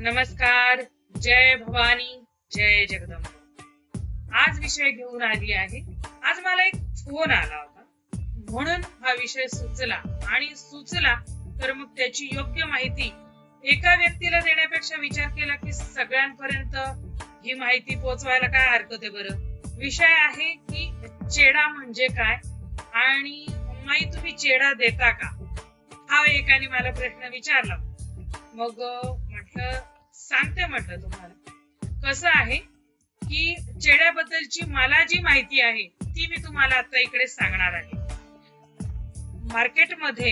नमस्कार जय भवानी जय जगदंबा. आज विषय घेऊन आली आहे. आज मला एक फोन आला होता. म्हणून हा विषय सुचला. आणि सुचला तर मग त्याची योग्य माहिती एका व्यक्तीला देण्यापेक्षा विचार केला की सगळ्यांपर्यंत ही माहिती पोहोचवायला काय हरकत आहे बरं? विषय आहे की चेडा म्हणजे काय? आणि माई तुम्ही चेडा देता का? हा एकाने मला प्रश्न विचारला. मग तर सांगते म्हटलं तुम्हाला. कसं आहे की चेड्याबद्दलची मला जी माहिती आहे ती मी तुम्हाला आता इकडे सांगणार आहे. मार्केटमध्ये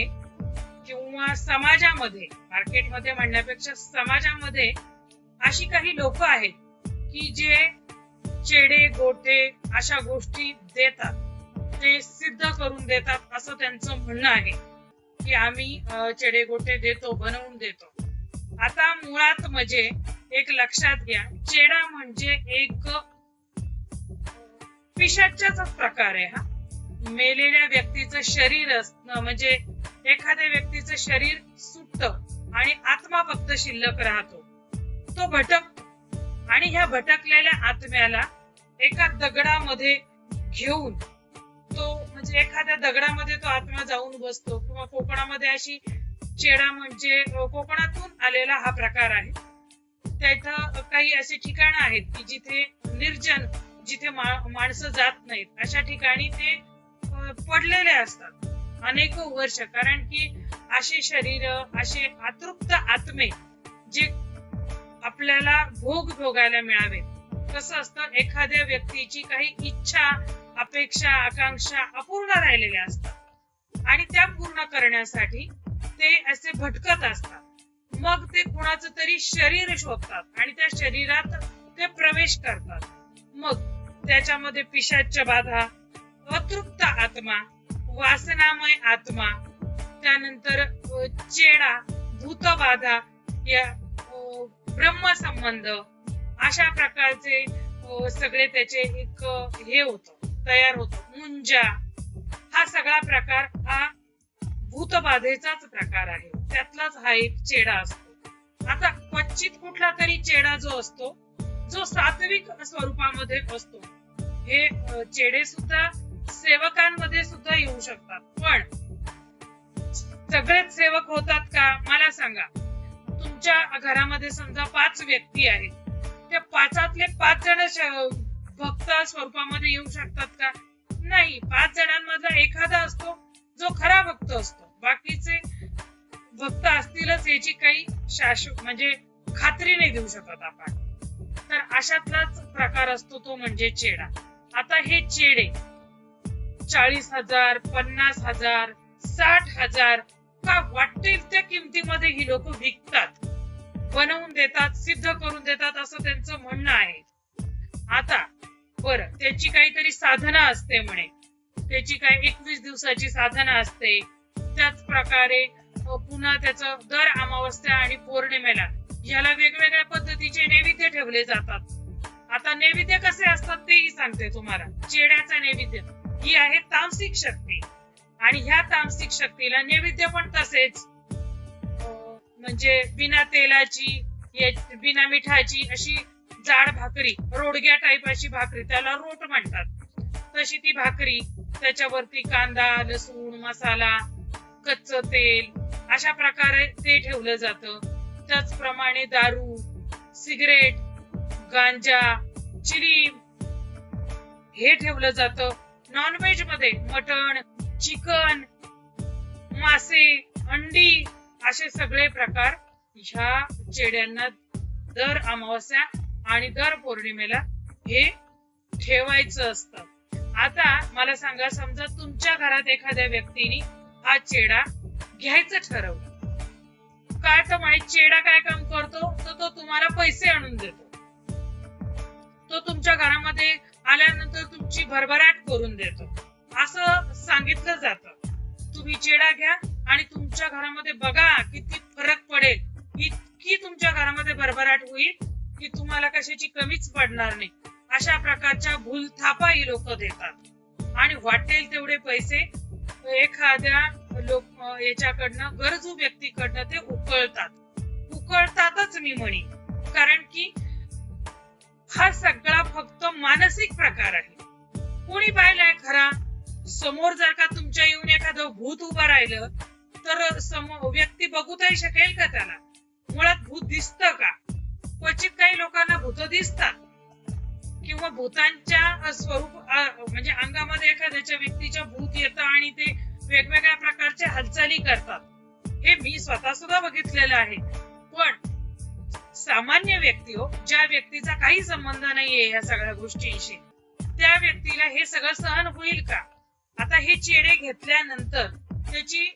किंवा समाजामध्ये मार्केटमध्ये म्हणण्यापेक्षा समाजामध्ये अशी काही लोक आहेत की जे चेडे गोटे अशा गोष्टी देतात. ते सिद्ध करून देतात असं त्यांचं म्हणणं आहे की आम्ही चेडे गोटे देतो बनवून देतो. आता मुळात म्हणजे एक लक्षात घ्या चेडा म्हणजे एक पिशाच्याच प्रकार आहे हा. मेलेल्या व्यक्तीचं शरीर असणं म्हणजे एखाद्या व्यक्तीचं शरीर सुटत आणि आत्मा फक्त शिल्लक राहतो. तो भटक आणि ह्या भटकलेल्या आत्म्याला एका दगडामध्ये घेऊन तो म्हणजे एखाद्या दगडामध्ये तो आत्मा जाऊन बसतो किंवा कोकणामध्ये अशी चेडा म्हणजे कोकणातून आलेला हा प्रकार आहे. त्यात काही असे ठिकाण आहेत की जिथे निर्जन जिथे माणसं जात नाहीत अशा ठिकाणी ते पडलेले असतात अनेक वर्ष. कारण की असे शरीर असे अतृप्त आत्मे जे आपल्याला भोग भोगायला मिळावेत. कसं असतं एखाद्या व्यक्तीची काही इच्छा अपेक्षा आकांक्षा अपूर्ण राहिलेल्या असतात. आणि त्या पूर्ण करण्यासाठी ते असे भटकत असतात. मग ते कुणाचं तरी शरीर शोधतात आणि त्या शरीरात ते प्रवेश करतात. मग त्याच्यामध्ये पिशाच्य बाधा अतृप्त आत्मा वासनामय आत्मा त्यानंतर चेडा भूतबाधा या ब्रह्मसंबंध अशा प्रकारचे सगळे त्याचे एक हे होत तयार होत. मुंजा हा सगळा प्रकार भूतबाधेचाच प्रकार आहे. त्यातलाच हा एक चेडा असतो. आता क्वचित कुठला तरी चेडा जो असतो जो सात्विक स्वरूपामध्ये असतो. हे चेडे सुद्धा सेवकांमध्ये सुद्धा येऊ शकतात. पण सगळेच सेवक होतात का? मला सांगा. तुमच्या घरामध्ये समजा पाच व्यक्ती आहेत. त्या पाचातले पाच जण भक्त स्वरूपामध्ये येऊ शकतात का? नाही. पाच जणांमधला एखादा असतो जो खरा भक्त असतो. बाकीचे भक्त असतीलच याची काही शाश्वत म्हणजे खात्री नाही देऊ शकत आपण. तर अशातलाच प्रकार असतो तो म्हणजे चेडा. आता हे चेडे चाळीस हजार पन्नास हजार साठ हजार का वाटेल त्या किमतीमध्ये ही लोक विकतात? बनवून देतात सिद्ध करून देतात असं त्यांचं म्हणणं आहे. आता बर त्याची काहीतरी साधना असते म्हणे. त्याची काही एकवीस दिवसाची साधना असते. त्याच प्रकारे पुन्हा त्याचं दर अमावस्या आणि पौर्णिमेला याला वेगवेगळ्या पद्धतीचे नैवेद्य ठेवले जातात. आता नैवेद्य कसे असतात तेही सांगते तुम्हाला. चेड्याचा नैवेद्य. ही आहे तामसिक शक्ती. आणि ह्या तामसिक शक्तीला नैवेद्य पण तसेच. अं, म्हणजे बिना तेलाची बिना मिठाची अशी जाड भाकरी रोडग्या टाईप अशी भाकरी त्याला रोट म्हणतात. तशी ती भाकरी त्याच्यावरती कांदा लसूण मसाला कच्च तेल अशा प्रकारे ते ठेवलं जातं. त्याचप्रमाणे दारू सिगरेट गांजा चिलीम हे ठेवलं जातं. नॉनव्हेजमध्ये मटण चिकन मासे अंडी असे सगळे प्रकार ह्या चेड्यांना दर अमावस्या आणि दर पौर्णिमेला हे ठेवायचं असतं. आता मला सांगा समजा तुमच्या घरात एखाद्या व्यक्तीने हा चेडा घ्यायचं ठरवलं काय तर माहीत चेडा काय काम करतो? तर तो तुम्हाला पैसे आणून देतो. तो तुमच्या घरामध्ये आल्यानंतर तुमची भरभराट करून देतो. असं सांगितलं जात. तुम्ही चेडा घ्या आणि तुमच्या घरामध्ये बघा किती फरक पडेल. इतकी तुमच्या घरामध्ये भरभराट होईल की तुम्हाला कशाची कमीच पडणार नाही. अशा प्रकारच्या भूलथापा ही लोक देतात. आणि वाटेल तेवढे पैसे एखाद्या लोक याच्याकडनं गरजू व्यक्तीकडनं ते उकळतात. उकळतातच मी म्हणी. कारण की हा सगळा फक्त मानसिक प्रकार आहे. कोणी पाहिलाय खरा? समोर जर का तुमच्या येऊन एखादं भूत उभं राहिलं तर समोर व्यक्ती बघूताही शकेल का त्याला? मुळात भूत दिसतं का? क्वचित काही लोकांना भूत दिसतात. किंवा भूतांच्या स्वरूप म्हणजे अंगामध्ये एखाद्याच्या व्यक्तीच्या भूत येतं आणि ते वेगवेगळ्या प्रकारच्या हालचाली करतात. हे मी स्वतः सुद्धा बघितलेलं आहे. पण सामान्य व्यक्ती हो ज्या व्यक्तीचा काही संबंध नाहीये या सगळ्या गोष्टींशी त्या व्यक्तीला हे सगळं सहन होईल का? आता हे चेडे घेतल्यानंतर त्याची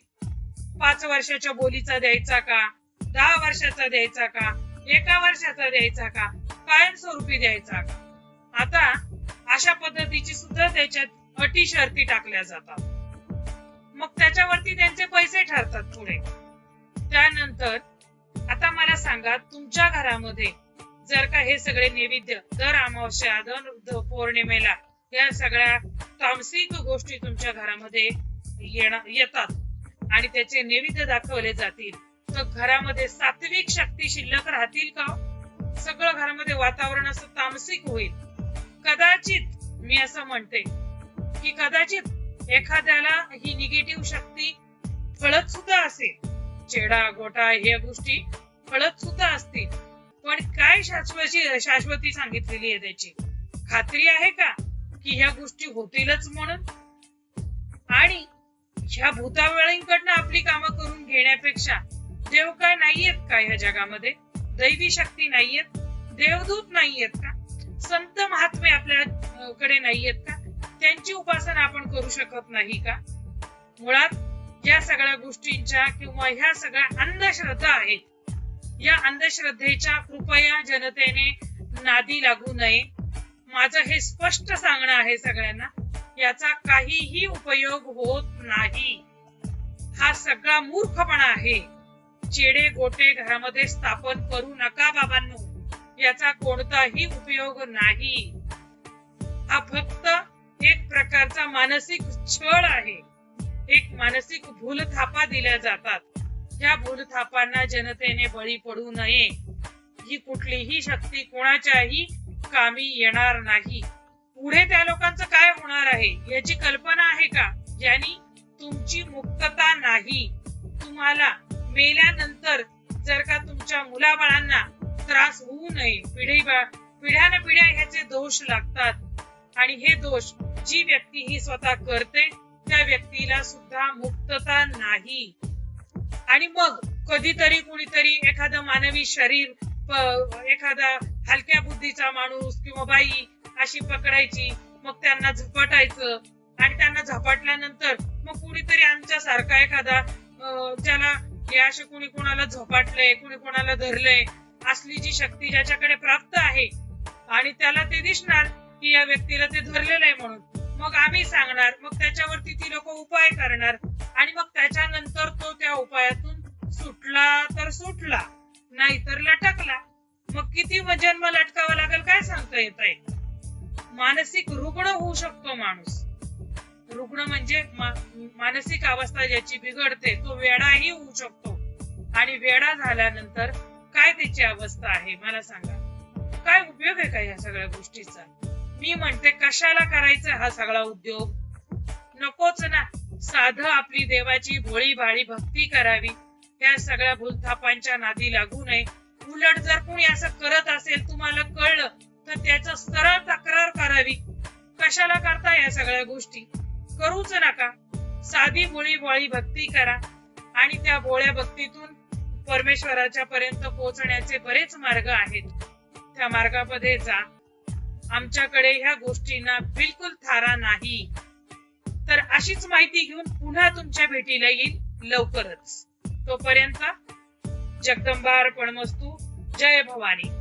पाच वर्षाच्या बोलीचा द्यायचा का? दहा वर्षाचा द्यायचा का? एका वर्षाचा द्यायचा का? कायमस्वरूपी द्यायचा का? आता अशा पद्धतीची सुद्धा त्याच्यात अटी शर्ती टाकल्या जातात. मग त्याच्यावरती त्यांचे पैसे ठरतात पुढे. त्यानंतर आता मला सांगा तुमच्या घरामध्ये जर का हे सगळे नैवेद्य दर अमावस्या दर पौर्णिमेला या सगळ्या तामसिक गोष्टी तुमच्या घरामध्ये येणार येतात आणि त्याचे नैवेद्य दाखवले जातील तर घरामध्ये सात्विक शक्ती शिल्लक राहतील का? सगळं घरामध्ये वातावरण असं तामसिक होईल. कदाचित मी असं म्हणते की कदाचित एखाद्याला ही निगेटिव्ह शक्ती कळत सुद्धा असेल. चेडा गोटा या गोष्टी फळत सुद्धा असतील. पण काय शाश्वती शाश्वती सांगितलेली आहे त्याची? खात्री आहे का की ह्या गोष्टी होतीलच म्हणून? आणि ह्या भूतावळींकडनं आपली कामं करून घेण्यापेक्षा देव काय नाहीयेत का ह्या जगामध्ये? दैवी शक्ती नाहीयेत? देवदूत नाहीयेत का? संत महात्मे आपल्याकडे नाहीयेत का? त्यांची उपासना आपण करू शकत नाही का? मुळात या सगळ्या गोष्टींच्या किंवा ह्या सगळ्या अंधश्रद्धा आहेत. या अंधश्रद्धेच्या कृपया जनतेने नादी लागू नये. माझं हे स्पष्ट सांगणं आहे सगळ्यांना याचा काहीही उपयोग होत नाही. हा सगळा मूर्खपणा आहे. चेडे गोटे घरामध्ये स्थापन करू नका बाबांनो. याचा कोणताही उपयोग नाही. हा फक्त एक प्रकारचा मानसिक छळ आहे. एक मानसिक भूलथापा दिल्या जातात. या भूलथापांना जनतेने बळी पडू नये. ही कुठलीही शक्ती कोणाच्याही कामी येणार नाही. पुढे त्या लोकांचं काय होणार आहे याची कल्पना आहे का? ज्यांनी तुमची मुक्तता नाही. तुम्हाला मेल्यानंतर जर का तुमच्या मुलाबाळांना त्रास होऊ नये. पिढी पिढ्यान पिढ्या ह्याचे दोष लागतात. आणि हे दोष जी व्यक्ती ही स्वतः करते त्या व्यक्तीला सुद्धा मुक्तता नाही. आणि मग कधीतरी कुणीतरी एखादं मानवी शरीर एखादा हलक्या बुद्धीचा माणूस किंवा बाई अशी पकडायची मग त्यांना झपाटायचं आणि त्यांना झपाटल्यानंतर मग कुणीतरी आमच्या सारखा एखादा अं, ज्याला हे असे कुणी कोणाला झपाटलंय कुणी कोणाला धरलंय असली जी शक्ती ज्याच्याकडे प्राप्त आहे आणि त्याला ते दिसणार की या व्यक्तीला ते धरलेलं आहे म्हणून. मग आम्ही सांगणार मग त्याच्यावरती ती लोक उपाय करणार आणि मग त्याच्यानंतर तो त्या उपायातून सुटला तर सुटला नाही तर लटकला. मग किती जन्म लटकावा लागेल काय सांगता येत आहे मानसिक रुग्ण होऊ शकतो माणूस. रुग्ण म्हणजे मा- मानसिक अवस्था ज्याची बिघडते तो वेडाही होऊ शकतो. आणि वेडा झाल्यानंतर काय त्याची अवस्था आहे? मला सांगा. काय उपयोग आहे का या सगळ्या गोष्टीचा? मी म्हणते कशाला करायचा हा सगळा उद्योग? नकोच ना. साध आपली देवाची भोळी भाळी भक्ती करावी. त्या सगळ्या भूलथापांच्या नादी लागू नये. उलट जर कोणी असं करत असेल तुम्हाला कळलं तर त्याचं सरळ तक्रार करावी. कशाला करता या सगळ्या गोष्टी? करूच नका. साधी भोळी भोळी भक्ती करा. आणि त्या भोळ्या भक्तीतून परमेश्वराच्या पर्यंत पोहोचण्याचे बरेच मार्ग आहेत. त्या मार्गामध्ये जा. आमच्याकडे ह्या गोष्टींना बिलकुल थारा नाही. तर अशीच माहिती घेऊन पुन्हा तुमच्या भेटीला येईल लवकरच. तोपर्यंत जगदंबा अर्पणमस्तू जय भवानी.